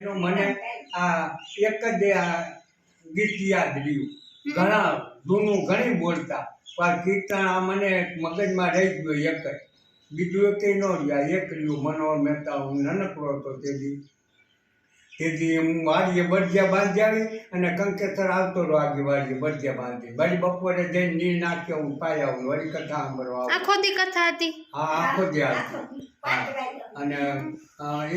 મને આ એક જ આ ગીત યાદ રહ્યું. ઘણા જૂનું ઘણી બોલતા પણ કીર્તન આ મને મગજમાં રહી ગયું એક જ. બીજું એક ન રહ્યા. એક રહ્યું મનોહર મહેતા હું નાનકડો હતો તેથી તેથી હું વાડીએ બરજિયા બાંધી આવી અને કંકેસર આવતો રહ્યો આગળ વાડીએ બરજિયા બાંધી. વળી બપોરે જઈને નીર નાખ્યો હું પાય આવું વળી કથા સાંભળવા આખો દી કથા હતી? હા આખો જે આવતી અને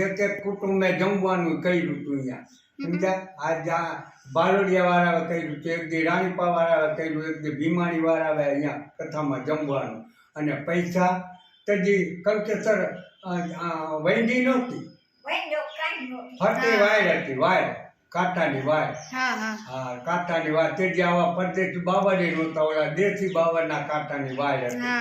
એક એક કુટુંબે જમવાનું કર્યું હતું અહીંયા. સમજ્યા? આજે આ બાલોડિયા વાળાએ કર્યું છે એક દી રાણીપા વાળાએ કર્યું એક દી ભીમાણી વાળાએ અહીંયા કથામાં જમવાનું. અને પૈસા તજી કંકેસર વૈંડી નહોતી. ફરતી વાયર હતી વાયર. કાંટાની વાયર. હા કાંટાની વાયર. તેજી આવા પરદેશી બાવળી નહોતા ઓલા દેશી બાવળના કાંટાની વાયર હતી.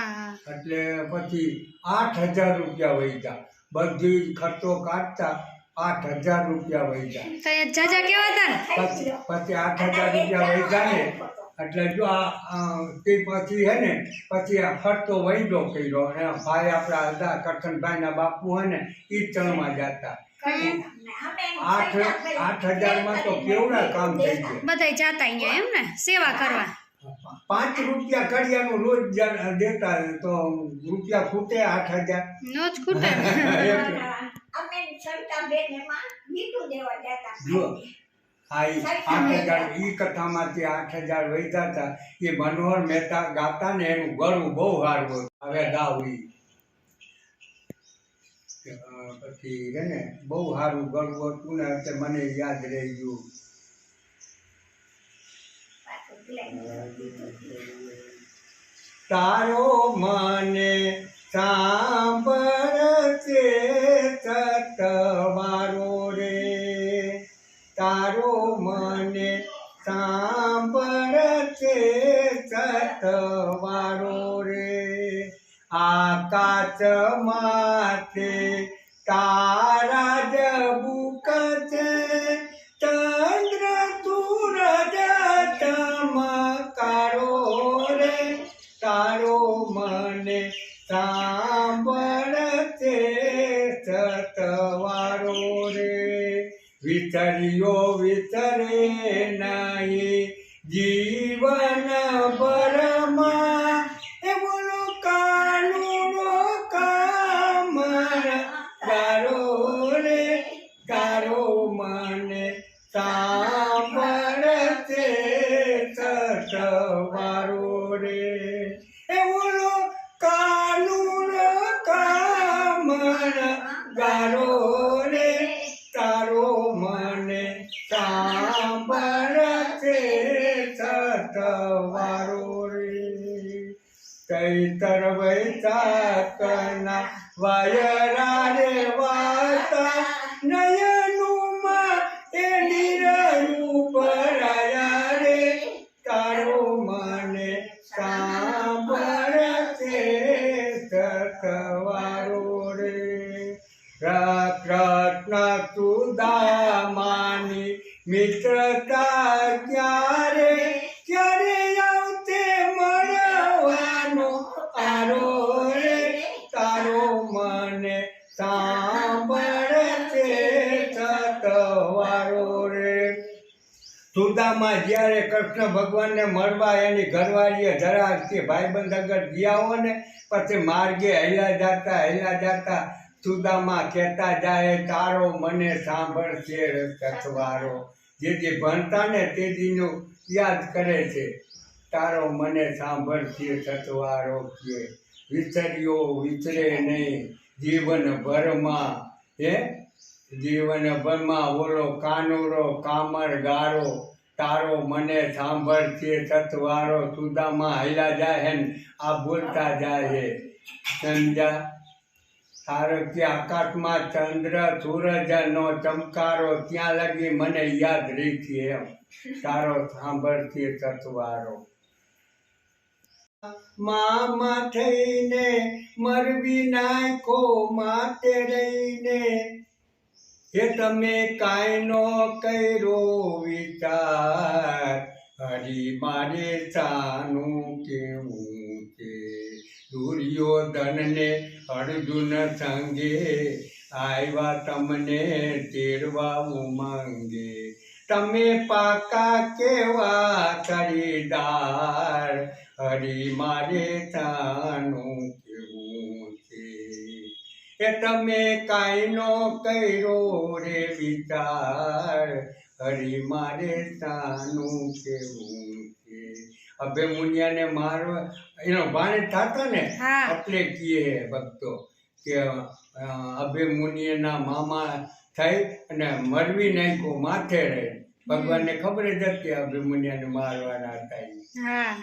એટલે પછી આઠ હજાર રૂપિયા વહીજા બધી ખર્ચો કાઢતા આઠ હજાર રૂપિયા તો જાજા કેવા હતા પછી આઠ હજાર રૂપિયા વહીજા ને. એટલે જો આ તે પછી હે ને પછી આ ખર્ચો વૈદો કર્યો. અને ભાઈ આપણા હતા કરશનભાઈના બાપુ હે ને એ ચણમાં જતા. આઠ આઠ હજારમાં તો કેવડા કામ થઈ ગયા? બધાય જાતા અહીંયા એમ ને? સેવા કરવા. પાંચ રૂપિયા કડિયાનું રોજ દેતા તો રૂપિયા ખૂટે આઠ હજાર? નો જ ખૂટે. આઠ હજાર કથામાંથી આઠ હજાર વહીતા હતા. એ મનોહર મહેતા ગાતા ને એનું ગળું બહુ સારું હવે ગાવ પછી છે ને બહુ સારું ગળું હતું ને એટલે મને યાદ રહી ગયું તારો મને સાંભળશે સતવારો રે. તારો મને સાંભળશે સતવારો રે આકાશ માથે તારા જ બુક છે ચંદ્ર સૂરજ ચમકારો રે તારો મને સાંભળશે સતવારો રે વિચર્યો વિચરે સતવારો રે. એ બોલો કાનુડો કામર ગારો રે. તારો મને સાંભળશે સતવારો રે. કઈ તરવૈતા કના વાયરા રે મિત્રતા ક્યારે ક્યારે આવતે મળવાનો? આરો રે, તારો મને સાંભળશે સતવારો રે. સુદામાં જ્યારે કૃષ્ણ ભગવાનને મળવા એની ઘરવાળીએ ધરાવતી ભાઈબંધ આગળ ગયા હો ને, પછી માર્ગે હેલા જાતા હેલા જાતા સુદામા કહેતા જાય, તારો મને સાંભળશે કથવારો જે જે ભણતા ને તે યાદ કરે છે. તારો મને સાંભળશે સતવારો કે વિસર્યો વિસરે નહીં. જીવન ભરમાં હે? જીવન ભરમાં ઓલો કાનુરો, કામર ગારો, તારો મને સાંભળશે સતવારો સુદામાં હૈલા જાય હે આ બોલતા જાય હે સમજા તારો આકાશમાં ચંદ્ર, સૂરજ નો ચમકારો ત્યાં લગી મને યાદ રહી એમ. તારો સાંભળશે તત્વારો મામા થઈને મરવી નાખો માતે રહીને. હે તમે કાંઈ નો કર્યો વિચાર. હરી મારે સાનું કેવું દુર્યોધનને અર્જુન સંગે આવ્યા તમને તેડવા ઉમંગે તમે પાકા કેવા ખરીદાર? હરી મારે તાનું કેવું છે? એ તમે કાંઈનો કર્યો રે વિચાર? હરી મારે તાનું કેવું છે અભે મુનિયાને મારવા એનો ભાણે થતો ને એટલે કીએ ભક્તો કે અ, અભે મુનિયના મામા થઈ અને મરવી નાખ્યો માથે રહે. ભગવાનને ખબર જ હતી અભિમન્યાને મારવાના હતા હા.